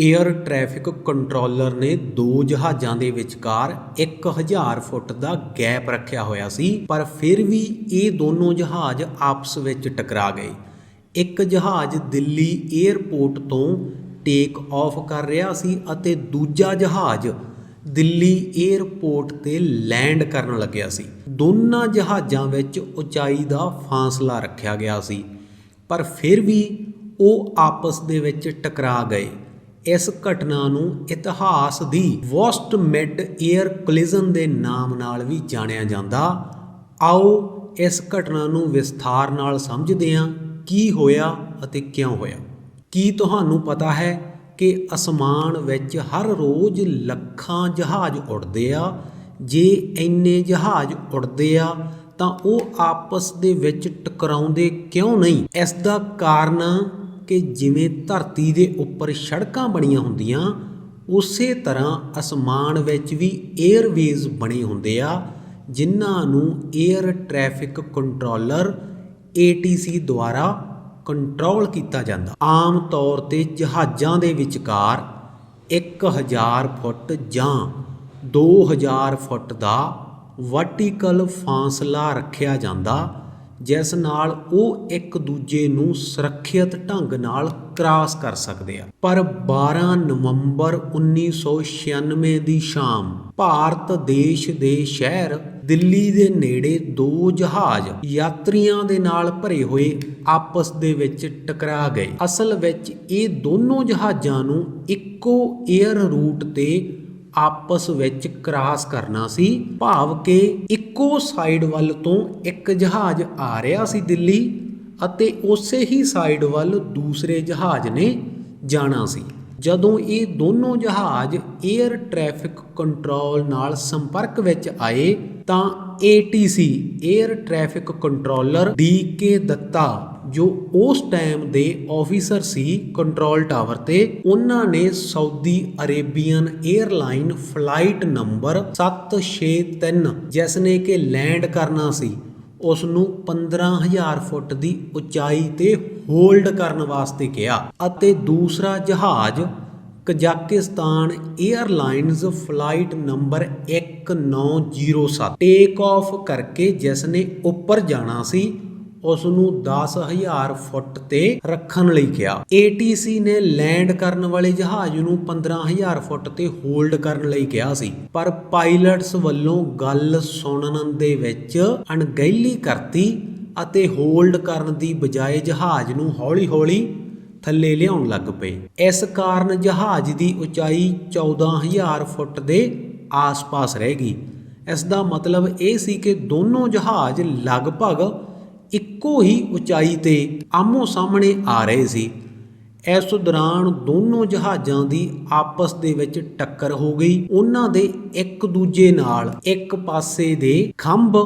Air traffic controller ਨੇ ਦੋ ਜਹਾਜ਼ਾਂ ਦੇ ਵਿਚਕਾਰ 1000 ਫੁੱਟ ਦਾ ਗੈਪ ਰੱਖਿਆ ਹੋਇਆ ਸੀ, ਪਰ ਫਿਰ ਵੀ ਇਹ ਦੋਨੋਂ ਜਹਾਜ਼ ਆਪਸ ਵਿੱਚ ਟਕਰਾ ਗਏ। ਇੱਕ ਜਹਾਜ਼ ਦਿੱਲੀ 에ਅਰਪੋਰਟ ਤੋਂ ਟੇਕ ਆਫ ਕਰ ਰਿਹਾ ਸੀ ਅਤੇ ਦੂਜਾ ਜਹਾਜ਼ ਦਿੱਲੀ 에ਅਰਪੋਰਟ ਤੇ ਲੈਂਡ ਕਰਨ ਲੱਗਿਆ ਸੀ। ਦੋਨਾਂ ਜਹਾਜ਼ਾਂ ਵਿੱਚ ਉਚਾਈ ਦਾ ਫਾਸਲਾ ਰੱਖਿਆ ਗਿਆ ਸੀ, ਪਰ ਫਿਰ ਵੀ ਉਹ ਆਪਸ ਦੇ ਵਿੱਚ ਟਕਰਾ ਗਏ। ਇਸ ਘਟਨਾ ਨੂੰ ਇਤਿਹਾਸ ਦੀ ਵਰਸਟ ਮਿਡ 에ਅਰ ਕੋਲਿਜਨ ਦੇ ਨਾਮ ਨਾਲ ਵੀ ਜਾਣਿਆ ਜਾਂਦਾ। ਆਓ ਇਸ ਘਟਨਾ ਨੂੰ ਵਿਸਥਾਰ ਨਾਲ ਸਮਝਦੇ ਹਾਂ, ਕੀ ਹੋਇਆ ਅਤੇ ਕਿਉਂ ਹੋਇਆ। ਕੀ ਤੁਹਾਨੂੰ ਪਤਾ ਹੈ ਕਿ ਅਸਮਾਨ ਵਿੱਚ ਹਰ ਰੋਜ਼ ਲੱਖਾਂ ਜਹਾਜ਼ ਉੱਡਦੇ ਆ? ਜੇ ਇੰਨੇ ਜਹਾਜ਼ ਉੱਡਦੇ ਆ, ਤਾਂ ਉਹ ਆਪਸ ਦੇ ਵਿੱਚ ਟਕਰਾਉਂਦੇ ਕਿਉਂ ਨਹੀਂ? ਇਸ ਦਾ ਕਾਰਨ ਕਿ ਜਿਵੇਂ ਧਰਤੀ ਦੇ ਉੱਪਰ ਸੜਕਾਂ ਬਣੀਆਂ ਹੁੰਦੀਆਂ, ਉਸੇ ਤਰ੍ਹਾਂ ਅਸਮਾਨ ਵਿੱਚ ਵੀ 에ਅਰਵੇਜ਼ ਬਣੇ ਹੁੰਦੇ ਆ, ਜਿਨ੍ਹਾਂ ਨੂੰ 에ਅਰ ਟ੍ਰੈਫਿਕ ਕੰਟਰੋਲਰ ATC ਦੁਆਰਾ ਕੰਟਰੋਲ ਕੀਤਾ ਜਾਂਦਾ। ਆਮ ਤੌਰ ਤੇ ਜਹਾਜ਼ਾਂ ਦੇ ਵਿਚਕਾਰ 1000 ਫੁੱਟ ਜਾਂ 2000 ਫੁੱਟ ਦਾ ਵਰਟੀਕਲ ਫਾਸਲਾ ਰੱਖਿਆ ਜਾਂਦਾ ਜਿਸ ਨਾਲ ਉਹ ਇੱਕ ਦੂਜੇ ਨੂੰ ਸੁਰੱਖਿਅਤ ਢੰਗ ਨਾਲ ਕ੍ਰਾਸ ਕਰ ਸਕਦੇ ਆ। ਪਰ 12 ਨਵੰਬਰ 1996 ਦੀ ਸ਼ਾਮ ਭਾਰਤ ਦੇਸ਼ ਦੇ ਸ਼ਹਿਰ ਦਿੱਲੀ ਦੇ ਨੇੜੇ ਦੋ ਜਹਾਜ਼ ਯਾਤਰੀਆਂ ਦੇ ਨਾਲ ਭਰੇ ਹੋਏ ਆਪਸ ਦੇ ਵਿੱਚ ਟਕਰਾ ਗਏ। ਅਸਲ ਵਿੱਚ ਇਹ ਦੋਨੋਂ ਜਹਾਜ਼ਾਂ ਨੂੰ ਇੱਕੋ 에ਅਰ ਰੂਟ ਤੇ ਆਪਸ ਵਿੱਚ ਕ੍ਰਾਸ ਕਰਨਾ ਸੀ, ਭਾਵ ਕਿ ਇੱਕੋ ਸਾਈਡ ਵੱਲ ਤੋਂ ਇੱਕ ਜਹਾਜ਼ ਆ ਰਿਹਾ ਸੀ ਦਿੱਲੀ ਅਤੇ ਉਸੇ ਹੀ ਸਾਈਡ ਵੱਲ ਦੂਸਰੇ ਜਹਾਜ਼ ਨੇ ਜਾਣਾ ਸੀ। ਜਦੋਂ ਇਹ ਦੋਨੋਂ ਜਹਾਜ਼ 에ਅਰ ਟ੍ਰੈਫਿਕ ਕੰਟਰੋਲ ਨਾਲ ਸੰਪਰਕ ਵਿੱਚ ਆਏ ਤਾਂ ATC air traffic controller DK Datta ਜੋ ਉਸ ਟਾਈਮ ਦੇ ਆਫੀਸਰ ਸੀ ਕੰਟਰੋਲ ਟਾਵਰ ਤੇ, ਉਹਨਾਂ ਨੇ Saudi Arabian airline flight number 763 ਜਿਸਨੇ ਕਿ ਲੈਂਡ ਕਰਨਾ ਸੀ ਉਸ ਨੂੰ 15000 ਫੁੱਟ ਦੀ ਉਚਾਈ ਤੇ ਹੋਲਡ ਕਰਨ ਵਾਸਤੇ ਕਿਹਾ। ਅਤੇ ਦੂਸਰਾ ਜਹਾਜ਼, Kazakhstan airlines flight number 1 1907 take off ਕਰਕੇ ਜਿਸ ਨੇ ਉੱਪਰ ਜਾਣਾ ਸੀ ਉਸ ਨੂੰ 10000 ਫੁੱਟ ਤੇ ਰੱਖਣ ਲਈ ਕਿਹਾ। ATC ਨੇ ਲੈਂਡ ਕਰਨ ਵਾਲੇ ਜਹਾਜ਼ ਨੂੰ 15000 ਫੁੱਟ ਤੇ ਹੋਲਡ ਕਰਨ ਲਈ ਕਿਹਾ ਸੀ। ਪਰ ਪਾਇਲਟਸ ਵੱਲੋਂ ਗੱਲ ਸੁਣਨ ਦੇ ਵਿੱਚ ਅਣਗਹਿਲੀ ਕਰਤੀ ਅਤੇ ਹੋਲਡ ਕਰਨ ਦੀ ਬਜਾਏ ਜਹਾਜ਼ ਨੂੰ ਹੌਲੀ-ਹੌਲੀ ਥੱਲੇ ਲਿਆਉਣ ਲੱਗ ਪਏ। ਇਸ ਕਾਰਨ ਜਹਾਜ਼ ਦੀ ਉਚਾਈ 14000 ਫੁੱਟ ਦੇ ਆਸ-ਪਾਸ ਰਹੇਗੀ ਇਸ ਦਾ ਮਤਲਬ ਇਹ ਸੀ ਕਿ ਦੋਨੋਂ ਜਹਾਜ਼ ਲਗਭਗ ਇੱਕੋ ਹੀ ਉਚਾਈ ਤੇ ਆਮੋ ਸਾਹਮਣੇ ਆ ਰਹੇ ਸੀ। ਇਸ ਦੌਰਾਨ ਦੋਨੋਂ ਜਹਾਜ਼ਾਂ ਦੀ ਆਪਸ ਦੇ ਵਿੱਚ ਟੱਕਰ ਹੋ ਗਈ। ਉਹਨਾਂ ਦੇ ਇੱਕ ਦੂਜੇ ਨਾਲ ਇੱਕ ਪਾਸੇ ਦੇ ਖੰਭ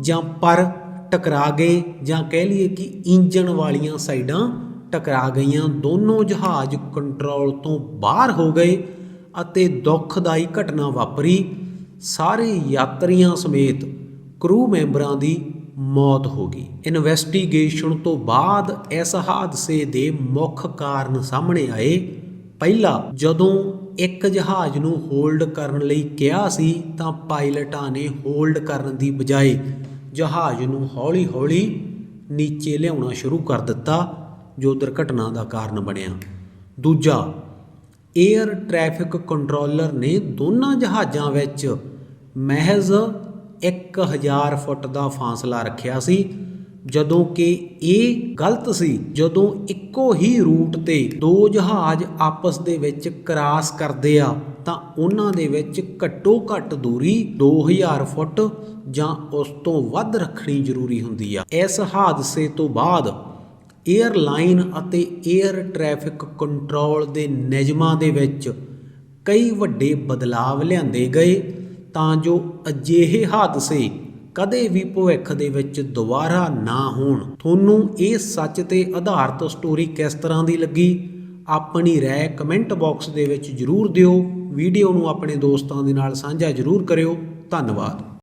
ਜਾਂ ਪਰ ਟਕਰਾ ਗਏ ਜਾਂ ਕਹਿ ਲਈਏ ਕਿ ਇੰਜਣ ਵਾਲੀਆਂ ਸਾਈਡਾਂ ਟਕਰਾ ਗਈਆਂ। ਦੋਨੋਂ ਜਹਾਜ਼ ਕੰਟਰੋਲ ਤੋਂ ਬਾਹਰ ਹੋ ਗਏ। ਅਤੇ ਦੁੱਖਦਾਈ ਘਟਨਾ ਵਾਪਰੀ। ਸਾਰੇ ਯਾਤਰੀਆਂ ਸਮੇਤ ਕਰੂ ਮੈਂਬਰਾਂ ਦੀ ਮੌਤ ਹੋ ਗਈ। ਇਨਵੈਸਟੀਗੇਸ਼ਨ ਤੋਂ ਬਾਅਦ ਇਸ ਹਾਦਸੇ ਦੇ ਮੁੱਖ ਕਾਰਨ ਸਾਹਮਣੇ ਆਏ। ਪਹਿਲਾ ਜਦੋਂ ਇੱਕ ਜਹਾਜ਼ ਨੂੰ ਹੋਲਡ ਕਰਨ ਲਈ ਕਿਹਾ ਸੀ, ਤਾਂ ਪਾਇਲਟਾਂ ਨੇ ਹੋਲਡ ਕਰਨ ਦੀ ਬਜਾਏ ਜਹਾਜ਼ ਨੂੰ ਹੌਲੀ-ਹੌਲੀ ਨੀਚੇ ਲਿਆਉਣਾ ਸ਼ੁਰੂ ਕਰ ਦਿੱਤਾ, ਜੋ ਦੁਰਘਟਨਾ ਦਾ ਕਾਰਨ ਬਣਿਆ। ਦੂਜਾ 에ਅਰ ਟ੍ਰੈਫਿਕ ਕੰਟਰੋਲਰ ਨੇ ਦੋਨਾਂ ਜਹਾਜ਼ਾਂ ਵਿੱਚ ਮਹਿਜ਼ 1000 ਫੁੱਟ ਦਾ ਫਾਸਲਾ ਰੱਖਿਆ ਸੀ। ਜਦੋਂ ਕਿ ਇਹ ਗਲਤ ਸੀ, ਜਦੋਂ ਇੱਕੋ ਹੀ ਰੂਟ ਤੇ ਦੋ ਜਹਾਜ਼ ਆਪਸ ਦੇ ਵਿੱਚ ਕ੍ਰਾਸ ਕਰਦੇ ਆ, ਤਾਂ ਉਹਨਾਂ ਦੇ ਵਿੱਚ ਘੱਟੋ ਘੱਟ ਦੂਰੀ 2000 ਫੁੱਟ ਜਾਂ ਉਸ ਤੋਂ ਵੱਧ ਰੱਖਣੀ ਜ਼ਰੂਰੀ ਹੁੰਦੀ ਆ। ਇਸ ਹਾਦਸੇ ਤੋਂ ਬਾਅਦ 에ਅਰਲਾਈਨ ਅਤੇ 에ਅਰ ਟ੍ਰੈਫਿਕ ਕੰਟਰੋਲ ਦੇ ਨਿਯਮਾਂ ਦੇ ਵਿੱਚ ਕਈ ਵੱਡੇ ਬਦਲਾਵ ਲਿਆਂਦੇ ਗਏ ਤਾਂ ਜੋ ਅਜਿਹੇ ਹਾਦਸੇ ਕਦੇ ਵੀ ਭਵਿੱਖ ਦੇ ਵਿੱਚ ਦੁਬਾਰਾ ਨਾ ਹੋਣ। ਤੁਹਾਨੂੰ ਇਹ ਸੱਚ ਤੇ ਆਧਾਰਿਤ ਸਟੋਰੀ ਕਿਸ ਤਰ੍ਹਾਂ ਦੀ ਲੱਗੀ? ਆਪਣੀ ਰਾਏ ਕਮੈਂਟ ਬਾਕਸ ਦੇ ਵਿੱਚ ਜਰੂਰ ਦਿਓ। ਵੀਡੀਓ ਨੂੰ ਆਪਣੇ ਦੋਸਤਾਂ ਦੇ ਨਾਲ ਸਾਂਝਾ ਜਰੂਰ ਕਰਿਓ। ਧੰਨਵਾਦ।